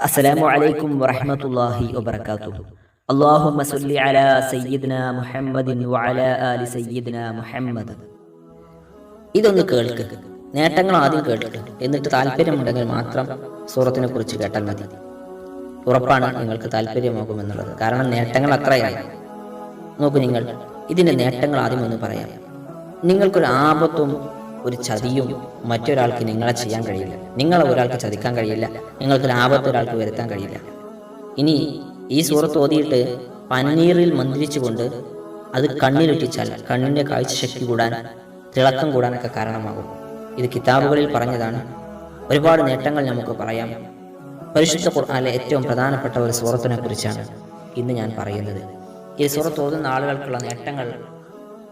അസ്സലാമു അലൈക്കും വറഹ്മത്തുള്ളാഹി വബറകാതുഹു. അല്ലാഹുമ്മ സല്ലി അലാ സയ്യിദ്നാ മുഹമ്മദിൻ വഅലാ ആലി സയ്യിദ്നാ മുഹമ്മദ്. ഇതൊന്ന് കേൾക്ക്. നേട്ടങ്ങൾ ആദ്യം കേൾക്കുക എന്നിട്ട് താല്പര്യമുണ്ടെങ്കിൽ മാത്രം സൂറത്തിനെ കുറിച്ച് കേട്ടാൽ മതി. ഉറപ്പാണ് നിങ്ങൾക്ക് താല്പര്യമാകുമെന്നുള്ളത്. കാരണം നേട്ടങ്ങൾ അത്രയായി. നോക്കൂ നിങ്ങൾ ഇതിന്റെ നേട്ടങ്ങൾ ആദ്യം ഒന്ന് പറയാം. നിങ്ങൾക്കൊരു ആപത്തും ഒരു ചതിയും മറ്റൊരാൾക്ക് നിങ്ങളെ ചെയ്യാൻ കഴിയില്ല. നിങ്ങളെ ഒരാൾക്ക് ചതിക്കാൻ കഴിയില്ല. നിങ്ങൾക്ക് ലാഭത്ത് ഒരാൾക്ക് വരുത്താൻ കഴിയില്ല. ഇനി ഈ സൂറത്ത് ഓതിയിട്ട് പന്നീറിൽ മന്ത്രിച്ചുകൊണ്ട് അത് കണ്ണിലൊറ്റിച്ചാൽ കണ്ണിന്റെ കാഴ്ചശക്തി കൂടാൻ തിളക്കം കൂടാനൊക്കെ കാരണമാകും. ഇത് കിതാബുകളിൽ പറഞ്ഞതാണ്. ഒരുപാട് നേട്ടങ്ങൾ നമുക്ക് പറയാം. പരിശുദ്ധ ഖുർആാനിലെ ഏറ്റവും പ്രധാനപ്പെട്ട ഒരു സൂറത്തിനെ കുറിച്ചാണ് ഇന്ന് ഞാൻ പറയുന്നത്. ഈ സൂറത്ത് ഓതുന്ന ആളുകൾക്കുള്ള നേട്ടങ്ങൾ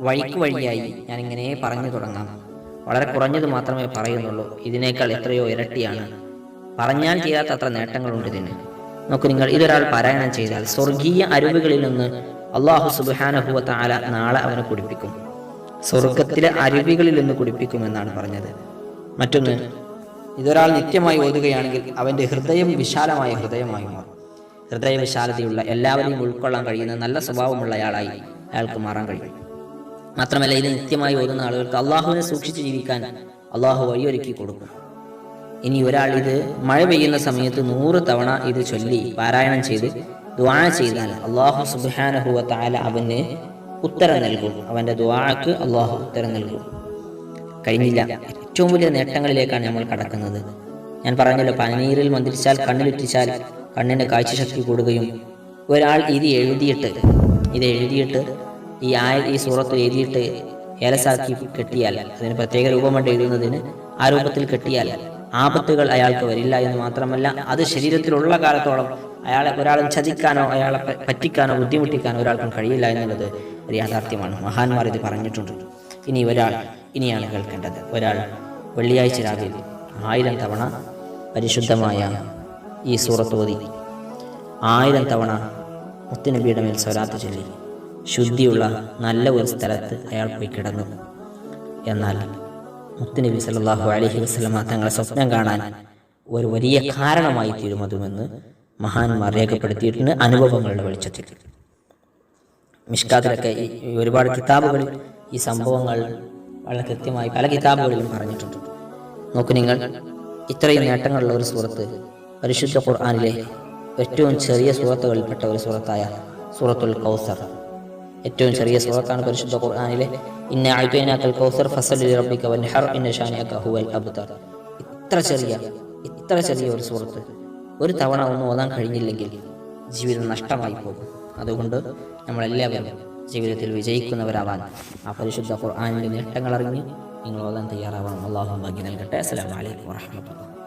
വഴിക്ക് വഴിയായി ഞാൻ ഇങ്ങനെ പറഞ്ഞു തുടങ്ങാം. വളരെ കുറഞ്ഞത് മാത്രമേ പറയുന്നുള്ളൂ. ഇതിനേക്കാൾ എത്രയോ ഇരട്ടിയാണ്. പറഞ്ഞാൽ ചെയ്യാത്ത അത്ര നേട്ടങ്ങളുണ്ട് ഇതിന്. നോക്കൂ നിങ്ങൾ ഇതൊരാൾ പാരായണം ചെയ്താൽ സ്വർഗീയ അരുവികളിൽ നിന്ന് അള്ളാഹു സുബാനഹുവ താല നാളെ അവനെ കുടിപ്പിക്കും. സ്വർഗത്തിലെ അരുവികളിൽ നിന്ന് കുടിപ്പിക്കുമെന്നാണ് പറഞ്ഞത്. മറ്റൊന്ന് ഇതൊരാൾ നിത്യമായി ഓതുകയാണെങ്കിൽ അവന്റെ ഹൃദയം വിശാലമായ ഹൃദയമായി മാറും. ഹൃദയ വിശാലതയുള്ള എല്ലാവരെയും ഉൾക്കൊള്ളാൻ കഴിയുന്ന നല്ല സ്വഭാവമുള്ളയാളായി അയാൾക്ക് മാറാൻ കഴിയും. മാത്രമല്ല ഇത് നിത്യമായി ഓരുന്ന ആളുകൾക്ക് അള്ളാഹുവിനെ സൂക്ഷിച്ച് ജീവിക്കാൻ അള്ളാഹു വഴിയൊരുക്കി കൊടുക്കും. ഇനി ഒരാൾ ഇത് മഴ പെയ്യുന്ന സമയത്ത് നൂറ് തവണ ഇത് ചൊല്ലി പാരായണം ചെയ്ത് ദ്വാ ചെയ്താൽ അള്ളാഹു സുബാനഹുവ താല അവന് ഉത്തരം നൽകും. അവന്റെ ദ്വാക്ക് അള്ളാഹു ഉത്തരം നൽകും. കഴിഞ്ഞില്ല. ഏറ്റവും വലിയ നേട്ടങ്ങളിലേക്കാണ് നമ്മൾ കടക്കുന്നത്. ഞാൻ പറഞ്ഞല്ലോ പനീരിൽ മന്ത്രിച്ചാൽ കണ്ണിലുറ്റിച്ചാൽ കണ്ണിന്റെ കാഴ്ചശക്തി കൂടുകയും ഒരാൾ ഇത് എഴുതിയിട്ട് ഇത് എഴുതിയിട്ട് ഈ ആയ ഈ സൂറത്ത് എഴുതിയിട്ട് ഏലസാക്കി കെട്ടിയാൽ അതിന് പ്രത്യേക രൂപമുണ്ട് എഴുതുന്നതിന് ആ രൂപത്തിൽ കെട്ടിയാൽ ആപത്തുകൾ അയാൾക്ക് വരില്ല എന്ന് മാത്രമല്ല അത് ശരീരത്തിലുള്ള കാലത്തോളം അയാളെ ഒരാളും ചതിക്കാനോ അയാളെ പറ്റിക്കാനോ ബുദ്ധിമുട്ടിക്കാനോ ഒരാൾക്കും കഴിയില്ല എന്നുള്ളത് ഒരു യാഥാർത്ഥ്യമാണ്. മഹാന്മാർ ഇത് പറഞ്ഞിട്ടുണ്ട്. ഇനി ഒരാൾ ഇനിയാണ് കേൾക്കേണ്ടത്. ഒരാൾ വെള്ളിയാഴ്ച രാവിലെ ആയിരം തവണ പരിശുദ്ധമായ ഈ സൂറത്തോതി ആയിരം തവണ മുത്തുനബിയുടെ മേൽ സ്വരാത്ത് ചൊല്ലി. ശുദ്ധിയുള്ള നല്ല ഒരു സ്ഥലത്ത് അയാൾ പോയി കിടന്നു. എന്നാൽ മുത്തുനബി സല്ലല്ലാഹു അലഹി വസ്ലമ തങ്ങളെ സ്വപ്നം കാണാൻ ഒരു വലിയ കാരണമായി തീരുമതുമെന്ന് മഹാന്മാർ രേഖപ്പെടുത്തിയിട്ടുണ്ട് അനുഭവങ്ങളുടെ വെളിച്ചത്തിൽ. മിഷ്കാത്തിലൊക്കെ ഒരുപാട് കിതാബുകളിൽ ഈ സംഭവങ്ങൾ വളരെ കൃത്യമായി പല കിതാബുകളിലും പറഞ്ഞിട്ടുണ്ട്. നോക്കൂ നിങ്ങൾ ഇത്രയും നേട്ടങ്ങളുള്ള ഒരു സുഹൃത്ത് പരിശുദ്ധ ഖുർആാനിലെ ഏറ്റവും ചെറിയ സുഹൃത്തുകളിൽപ്പെട്ട ഒരു സുഹൃത്തായ സൂറത്തുൽ കൗസർ. ഏറ്റവും ചെറിയ സൂറത്താണ് പരിശുദ്ധ ഖുർആാനിലെ ഇന്ന അഴുത്തേനാക്കൽ കൗസർ ഫസൽ റബ്ബിക വൻഹർ ഹുവൽ അബ്തർ. ഇത്ര ചെറിയ ഇത്ര ചെറിയ ഒരു സുഹൃത്ത് ഒരു തവണ ഒന്ന് ഓതാൻ കഴിഞ്ഞില്ലെങ്കിൽ ജീവിതം നഷ്ടമായി പോകും. അതുകൊണ്ട് നമ്മളെല്ലാവരും ജീവിതത്തിൽ വിജയിക്കുന്നവരാവാൻ ആ പരിശുദ്ധ ഖുർആാനിന്റെ നേട്ടങ്ങൾ അറിഞ്ഞ് നിങ്ങൾ ഓതാൻ തയ്യാറാവണം. അള്ളാഹു ഭാഗ്യം നൽകട്ടെ. അസ്സലാമു അലൈക്കും വറഹ്മത്തുള്ളാഹി